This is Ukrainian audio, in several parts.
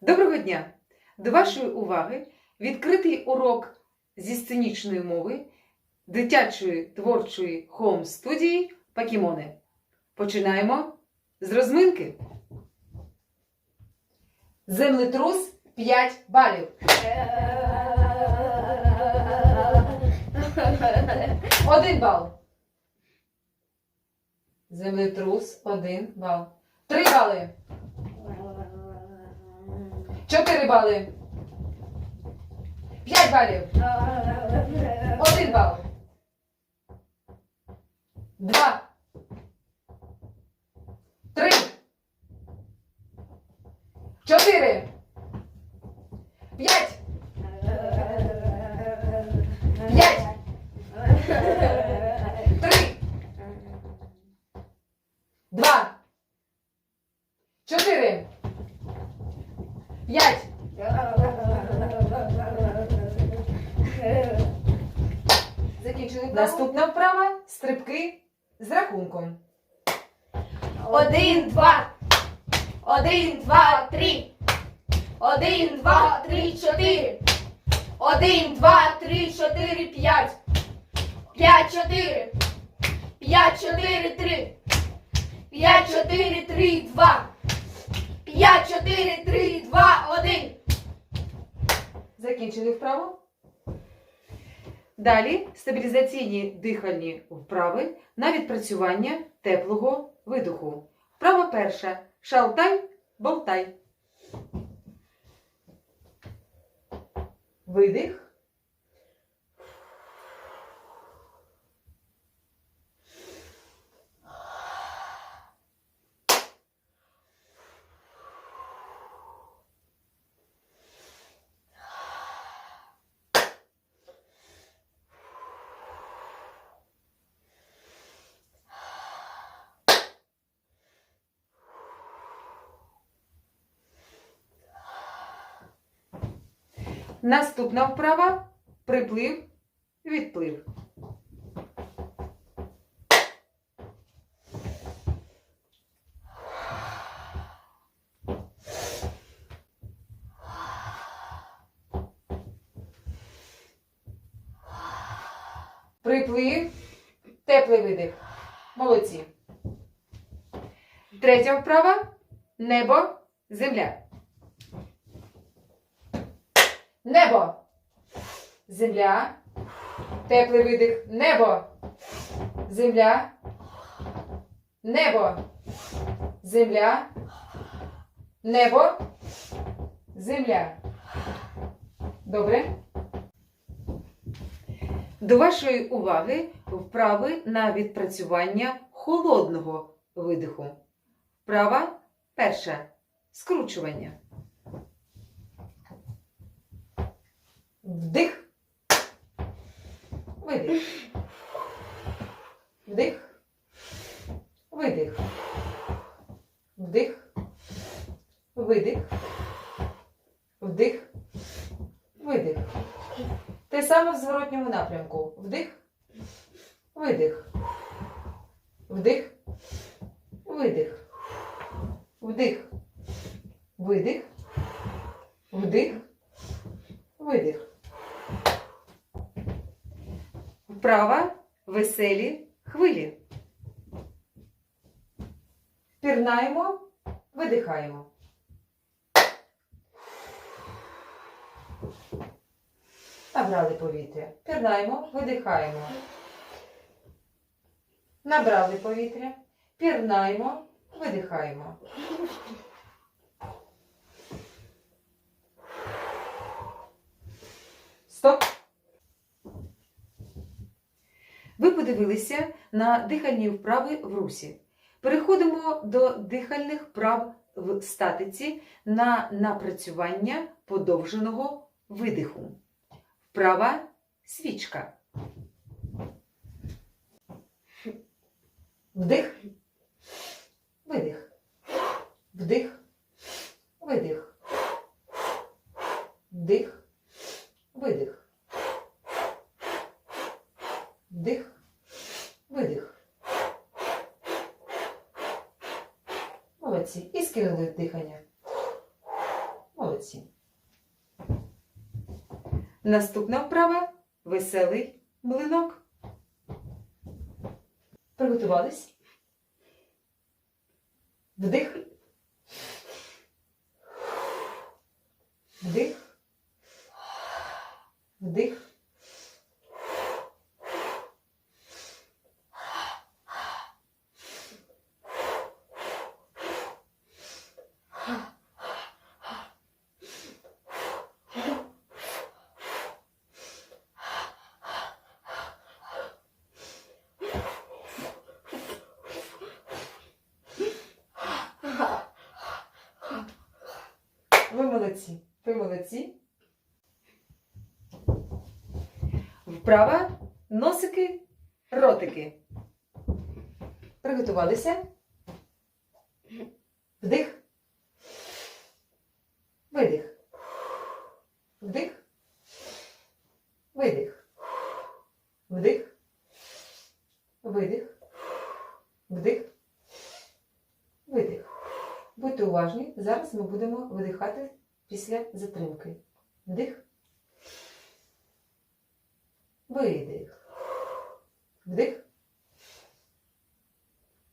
Доброго дня! До вашої уваги відкритий урок зі сценічної мови дитячої творчої хоум-студії Покемони. Починаємо з розминки. Землетрус 5 балів. Один бал. Землетрус 1 бал. Три бали. Чотири бали. П'ять балів. Один бал. Два. Три. Чотири. П'ять. Три. Два. Чотири. П'ять. Закінчили. Наступна вправа стрибки з рахунком. Один, два. Один, два, три. Один, два, три, чотири. Один, два, три, чотири, п'ять. П'ять, чотири. П'ять, чотири, три. П'ять, чотири, три, два. П'ять, чотири, три, два, один. Закінчили вправу. Далі стабілізаційні дихальні вправи на відпрацювання теплого видоху. Вправа перша. Шалтай, болтай. Видих. Наступна вправа приплив, відплив. Приплив, теплий видих. Молодці. Третя вправа небо, земля. Небо. Земля. Теплий видих. Небо. Земля. Небо. Земля. Небо. Земля. Добре. До вашої уваги вправи на відпрацювання холодного видиху. Вправа перша. Скручування. Вдих. Видих. Вдих. Видих. Вдих. Видих. Вдих. Видих. Те саме в зворотньому напрямку. Вдих. Видих. Вдих. Видих. Вдих. Видих. Вдих. Видих. Вправа веселі хвилі. Пірнаємо, видихаємо. Набрали повітря. Пірнаємо, видихаємо. Набрали повітря. Пірнаємо, видихаємо. Стоп. Ви подивилися на дихальні вправи в русі. Переходимо до дихальних вправ в статиці на напрацювання подовженого видиху. Вправа свічка. Вдих. Видих. Вдих. Видих. Вдих. Видих. Втілили дихання. Молодці. Наступна вправа веселий млинок. Приготувались. Вдих. Молодці. Ви молодці. Вправа носики, ротики. Приготувалися. Вдих. Видих. Вдих. Видих. Вдих. Видих. Вдих. Видих. Будьте уважні. Зараз ми будемо видихати після затримки. Вдих. Видих. Вдих.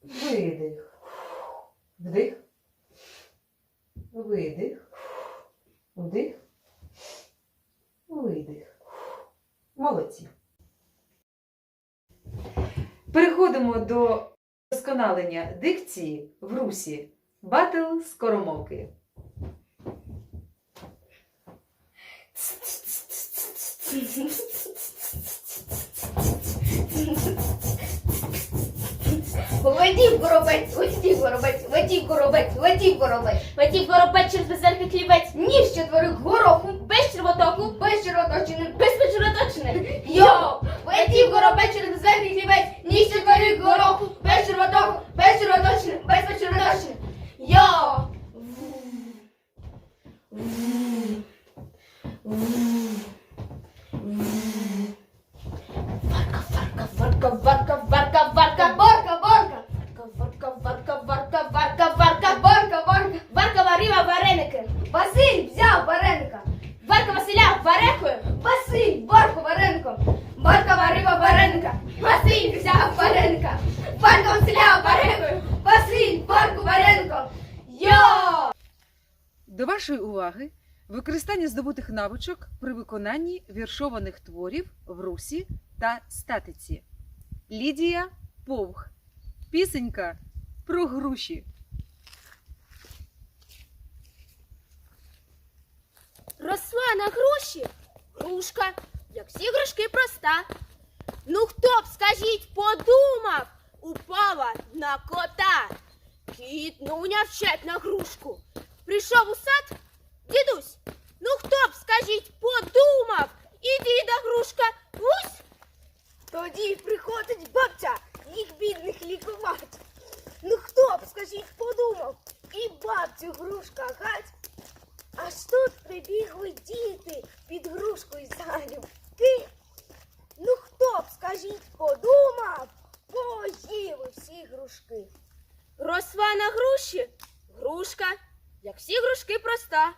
Видих. Вдих. Видих. Вдих. Видих. Молодці. Переходимо до досконалення дикції в русі. Батл скоромовки. Летів горобець, летів горобець, летів горобець, летів горобець. Летів горобець через беззеркий хлібець, Ніж четверих гороху, без червотоку, без червоточини. без почервоточини. Йоу! Летів горобець через землі хлібець, ніж четверих гороху, без червотоку, без червоточини, використання здобутих навичок при виконанні віршованих творів в русі та статиці. Лідія Повх. Пісенька про груші. Росла на груші. Грушка, як всі грушки проста. Ну хто б, скажіть, подумав, упала на кота. Кіт нуня вчать на грушку. Прийшов у сад, дідусь. Ну хто б, скажіть, подумав, і діда грушка. Гусь. Тоді приходить бабця, їх бідних лікувати. Ну хто б, скажіть, подумав, і бабцю грушка гать. Аж тут прибігли діти під грушкою залюбки. Ну хто б, скажіть, подумав, поїли всі грушки. Росла на груші, грушка, як всі грушки проста.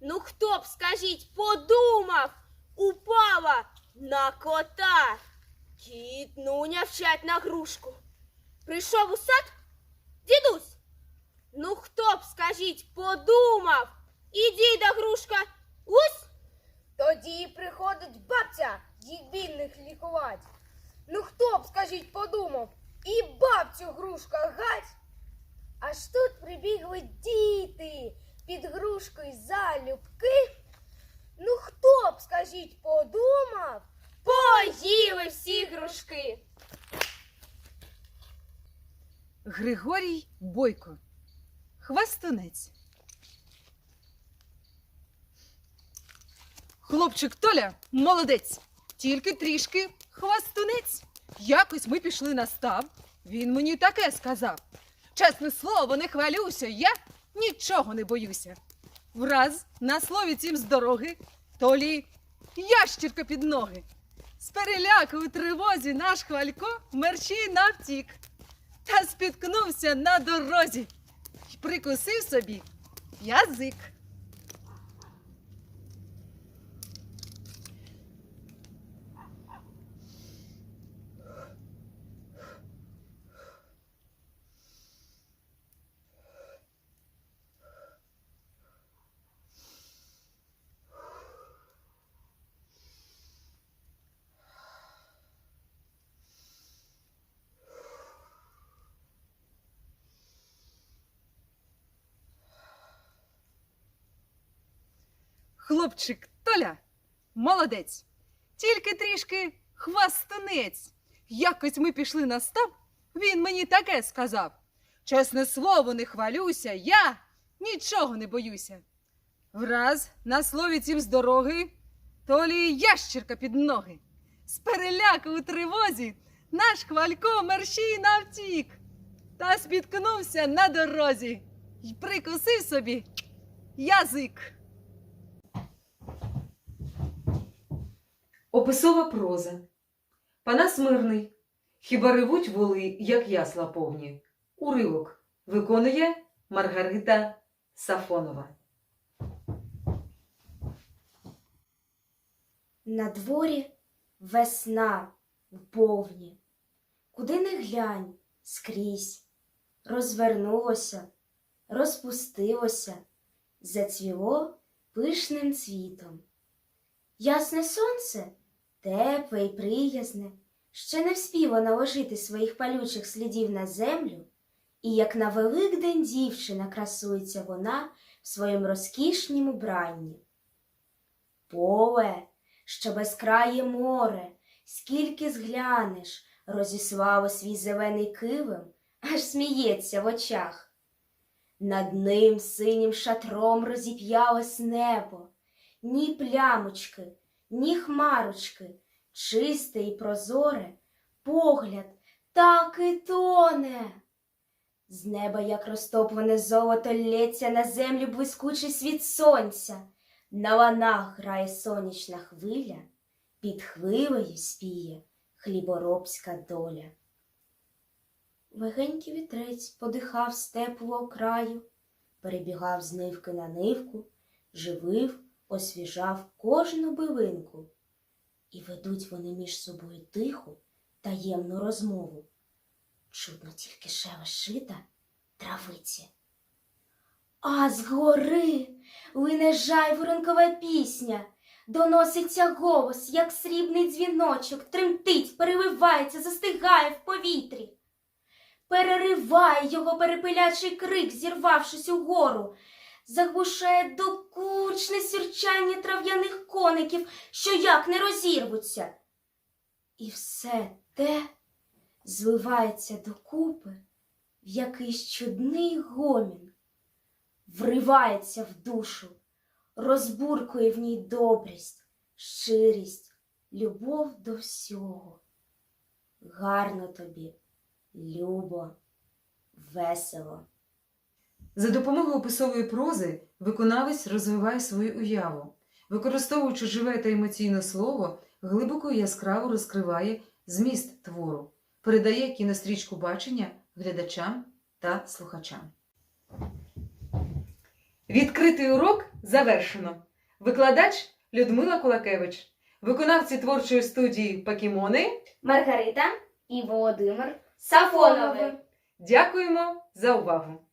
Ну хто б, скажіть, подумав, упала на кота. Кіт нуня вчать на грушку. Прийшов у сад, дідусь. Ну хто б, скажіть, подумав, і діда грушка. Усь. Тоді приходить бабця, їх бідних лікувати. Ну хто б, скажіть, подумав, і бабцю грушка гать. Аж тут прибігли діти під грушкою залюбки. Ну хто б, скажіть, подумав, Поїли всі грушки. Григорій Бойко. Хвастунець. Хлопчик Толя молодець. Тільки трішки хвастунець. Якось ми пішли на став. Він мені таке сказав. Чесне слово, не хвалюся, я нічого не боюся. Враз на слові цім з дороги Толі ящірка під ноги. З переляку у тривозі наш хвалько мерщій навтік та спіткнувся на дорозі й прикусив собі язик. Хлопчик Толя молодець. Тільки трішки хвастунець. Якось ми пішли на став, він мені таке сказав. Чесне слово, не хвалюся, я нічого не боюся. Враз на слові цім з дороги, Толі ящірка під ноги. З переляку у тривозі наш хвалько мерщій навтік та спіткнувся на дорозі й прикусив собі язик. Описова проза. Панас мирний. Хіба ревуть воли, як ясла повні. Уривок виконує Маргарита Сафонова. На дворі весна в повні. Куди не глянь скрізь. Розвернулося, розпустилося, зацвіло пишним цвітом. Ясне сонце, тепле й приязне, ще не вспіло наложити своїх палючих слідів на землю, і як на Великдень дівчина красується вона в своєму розкішнім убранні. Поле, що безкрає море, скільки зглянеш, розіслало свій зелений килим, аж сміється в очах. Над ним синім шатром розіп'ялось небо, ні плямочки, ні хмарочки, чисте і прозоре, погляд так і тоне. З неба, як розтоплене золото, лється на землю блискучий світ сонця. На ланах грає сонячна хвиля, під хвилею спіє хліборобська доля. Легенький вітрець подихав з теплого краю, перебігав з нивки на нивку, живив, освіжав кожну билинку. І ведуть вони між собою тиху, таємну розмову. Чудно тільки шелешита травиці. А згори лине жайворонкова пісня, доноситься голос, як срібний дзвіночок, тремтить, переливається, застигає в повітрі. Перериває його перепилячий крик, зірвавшись угору, заглушає докучне сірчання трав'яних коників, що як не розірвуться. І все те зливається докупи в якийсь чудний гомін вривається в душу, розбуркує в ній добрість, щирість, любов до всього. Гарно тобі, любо, весело. За допомогою описової прози виконавець розвиває свою уяву. Використовуючи живе та емоційне слово, глибоко і яскраво розкриває зміст твору, передає кінострічку бачення глядачам та слухачам. Відкритий урок завершено. Викладач Людмила Кулакевич. Виконавці творчої студії Пакімони. Маргарита і Володимир Сафонови. Дякуємо за увагу!